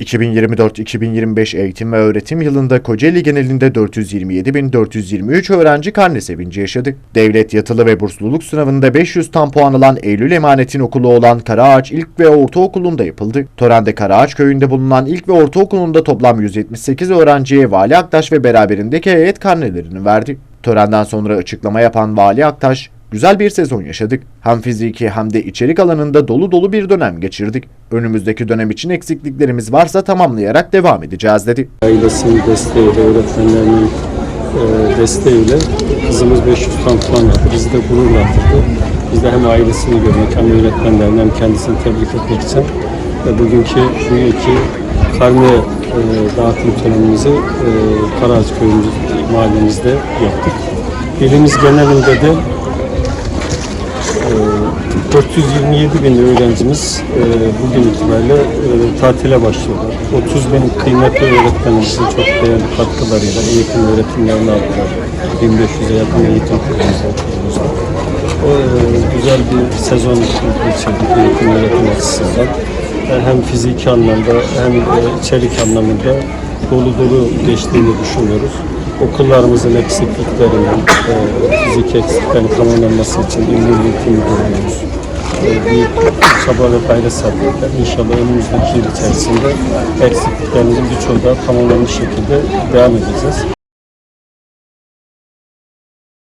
2024-2025 eğitim ve öğretim yılında Kocaeli genelinde 427.423 öğrenci karne sevinci yaşadı. Devlet yatılı ve bursluluk sınavında 500 tam puan alan Eylül Emanet'in okulu olan Karaağaç İlk ve Ortaokulu'nda yapıldı. Törende Karaağaç köyünde bulunan ilk ve ortaokulunda toplam 178 öğrenciye Vali Aktaş ve beraberindeki heyet karnelerini verdi. Törenden sonra açıklama yapan Vali Aktaş, Güzel bir sezon yaşadık. Hem fiziki hem de içerik alanında dolu dolu bir dönem geçirdik. Önümüzdeki dönem için eksikliklerimiz varsa tamamlayarak devam edeceğiz dedi. Ailesinin desteğiyle, öğretmenlerinin e, desteğiyle kızımız 500 tam puan aldı. Bizi de gururlandırdı. Biz de hem ailesini görmek hem öğretmenlerini hem kendisini tebrik etmek için e, bugünkü bu iki karne e, dağıtım törenimizi e, köyümüz mahallemizde yaptık. İlimiz genelinde de 427 bin öğrencimiz e, bugün itibariyle e, tatile başlıyorlar. 30 bin kıymetli öğretmenimizin çok değerli katkılarıyla eğitim öğretimlerini aldılar. 1500'e yakın eğitim kurumumuzda okulumuzda. O e, güzel bir sezon geçirdik eğitim öğretim açısından. Hem fiziki anlamda hem içerik anlamında dolu dolu geçtiğini düşünüyoruz. Okullarımızın eksikliklerinin, e, fizik eksikliklerinin tamamlanması için İl Milli Eğitim Müdürlüğümüz büyük çaba ve gayret sarf ettiler. İnşallah önümüzdeki yıl içerisinde eksikliklerimizin birçoğu da tamamlanmış şekilde devam edeceğiz.